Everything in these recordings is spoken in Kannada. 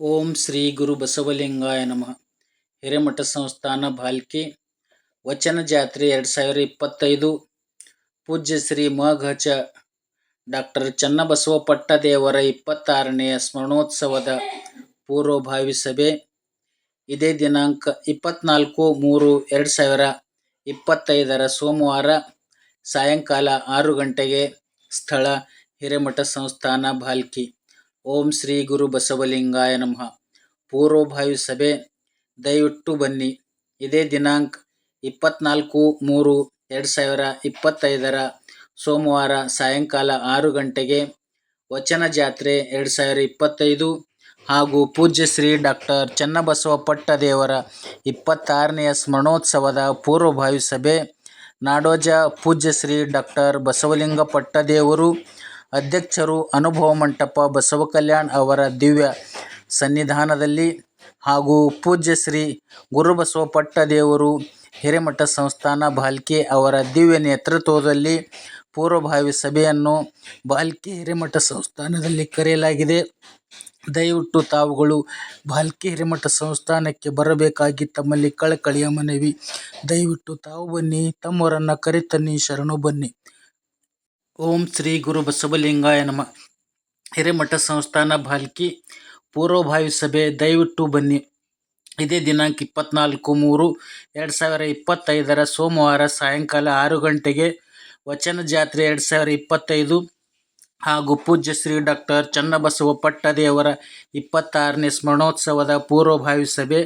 ಓಂ ಶ್ರೀ ಗುರು ಬಸವಲಿಂಗಾಯ ನಮಃ. ಹಿರೇಮಠ ಸಂಸ್ಥಾನ ಭಾಲ್ಕಿ ವಚನ ಜಾತ್ರೆ ಎರಡು ಸಾವಿರ ಇಪ್ಪತ್ತೈದು. ಪೂಜ್ಯ ಶ್ರೀ ಮಘಚ ಡಾಕ್ಟರ್ ಚನ್ನಬಸವ ಪಟ್ಟದೇವರ ಇಪ್ಪತ್ತಾರನೆಯ ಸ್ಮರಣೋತ್ಸವದ ಪೂರ್ವಭಾವಿ ಸಭೆ. ಇದೇ ದಿನಾಂಕ ಇಪ್ಪತ್ನಾಲ್ಕು ಮೂರು ಎರಡು ಸಾವಿರ ಇಪ್ಪತ್ತೈದರ ಸೋಮವಾರ ಸಾಯಂಕಾಲ ಆರು ಗಂಟೆಗೆ ಸ್ಥಳ ಹಿರೇಮಠ ಸಂಸ್ಥಾನ ಭಾಲ್ಕಿ ಓಂ ಶ್ರೀ ಗುರು ಬಸವಲಿಂಗಾಯ ನಮಃ. ಪೂರ್ವಭಾವಿ ಸಭೆ, ದಯವಿಟ್ಟು ಬನ್ನಿ. ಇದೇ ದಿನಾಂಕ ಇಪ್ಪತ್ನಾಲ್ಕು ಮೂರು ಎರಡು ಸಾವಿರ ಇಪ್ಪತ್ತೈದರ ಸೋಮವಾರ ಸಾಯಂಕಾಲ ಆರು ಗಂಟೆಗೆ ವಚನ ಜಾತ್ರೆ ಎರಡು ಸಾವಿರ ಇಪ್ಪತ್ತೈದು ಹಾಗೂ ಪೂಜ್ಯ ಶ್ರೀ ಡಾಕ್ಟರ್ ಚನ್ನಬಸವ ಪಟ್ಟದೇವರ ಇಪ್ಪತ್ತಾರನೆಯ ಸ್ಮರಣೋತ್ಸವದ ಪೂರ್ವಭಾವಿ ಸಭೆ, ನಾಡೋಜ ಪೂಜ್ಯ ಶ್ರೀ ಡಾಕ್ಟರ್ ಬಸವಲಿಂಗ ಪಟ್ಟದೇವರು ಅಧ್ಯಕ್ಷರು ಅನುಭವ ಮಂಟಪ ಬಸವ ಕಲ್ಯಾಣ್ ಅವರ ದಿವ್ಯ ಸನ್ನಿಧಾನದಲ್ಲಿ ಹಾಗೂ ಪೂಜ್ಯ ಶ್ರೀ ಗುರುಬಸವ ಪಟ್ಟದೇವರು ಹಿರೇಮಠ ಸಂಸ್ಥಾನ ಭಾಲ್ಕಿ ಅವರ ದಿವ್ಯ ನೇತೃತ್ವದಲ್ಲಿ ಪೂರ್ವಭಾವಿ ಸಭೆಯನ್ನು ಭಾಲ್ಕಿ ಹಿರೇಮಠ ಸಂಸ್ಥಾನದಲ್ಲಿ ಕರೆಯಲಾಗಿದೆ. ದಯವಿಟ್ಟು ತಾವುಗಳು ಭಾಲ್ಕಿ ಹಿರೇಮಠ ಸಂಸ್ಥಾನಕ್ಕೆ ಬರಬೇಕಾಗಿ ತಮ್ಮಲ್ಲಿ ಕಳಕಳಿಯ ಮನವಿ. ದಯವಿಟ್ಟು ತಾವು ಬನ್ನಿ, ತಮ್ಮವರನ್ನು ಕರೆತನ್ನಿ, ಶರಣು ಬನ್ನಿ. ಓಂ ಶ್ರೀ ಗುರು ಬಸವಲಿಂಗಾಯ ನಮ. ಹಿರೇಮಠ ಸಂಸ್ಥಾನ ಭಾಲ್ಕಿ ಪೂರ್ವಭಾವಿ ಸಭೆ, ದಯವಿಟ್ಟು ಬನ್ನಿ. ಇದೇ ದಿನಾಂಕ ಇಪ್ಪತ್ನಾಲ್ಕು ಮೂರು ಎರಡು ಸಾವಿರ ಇಪ್ಪತ್ತೈದರ ಸೋಮವಾರ ಸಾಯಂಕಾಲ ಆರು ಗಂಟೆಗೆ ವಚನ ಜಾತ್ರೆ ಎರಡು ಸಾವಿರ ಇಪ್ಪತ್ತೈದು ಹಾಗೂ ಪೂಜ್ಯ ಶ್ರೀ ಡಾಕ್ಟರ್ ಚನ್ನಬಸವ ಪಟ್ಟದೇವರ ಇಪ್ಪತ್ತಾರನೇ ಸ್ಮರಣೋತ್ಸವದ ಪೂರ್ವಭಾವಿ ಸಭೆ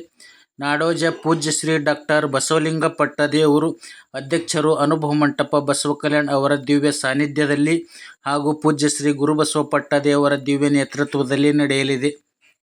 ನಾಡೋಜ ಪೂಜ್ಯ ಶ್ರೀ ಡಾಕ್ಟರ್ ಬಸವಲಿಂಗ ಪಟ್ಟದೇವರು, ಅಧ್ಯಕ್ಷರು ಅನುಭವ ಮಂಟಪ ಬಸವ ಕಲ್ಯಾಣ್ ಅವರ ದಿವ್ಯ ಸಾನ್ನಿಧ್ಯದಲ್ಲಿ ಹಾಗೂ ಪೂಜ್ಯ ಶ್ರೀ ಗುರುಬಸವ ಪಟ್ಟದೇವರ ದಿವ್ಯ ನೇತೃತ್ವದಲ್ಲಿ ನಡೆಯಲಿದೆ.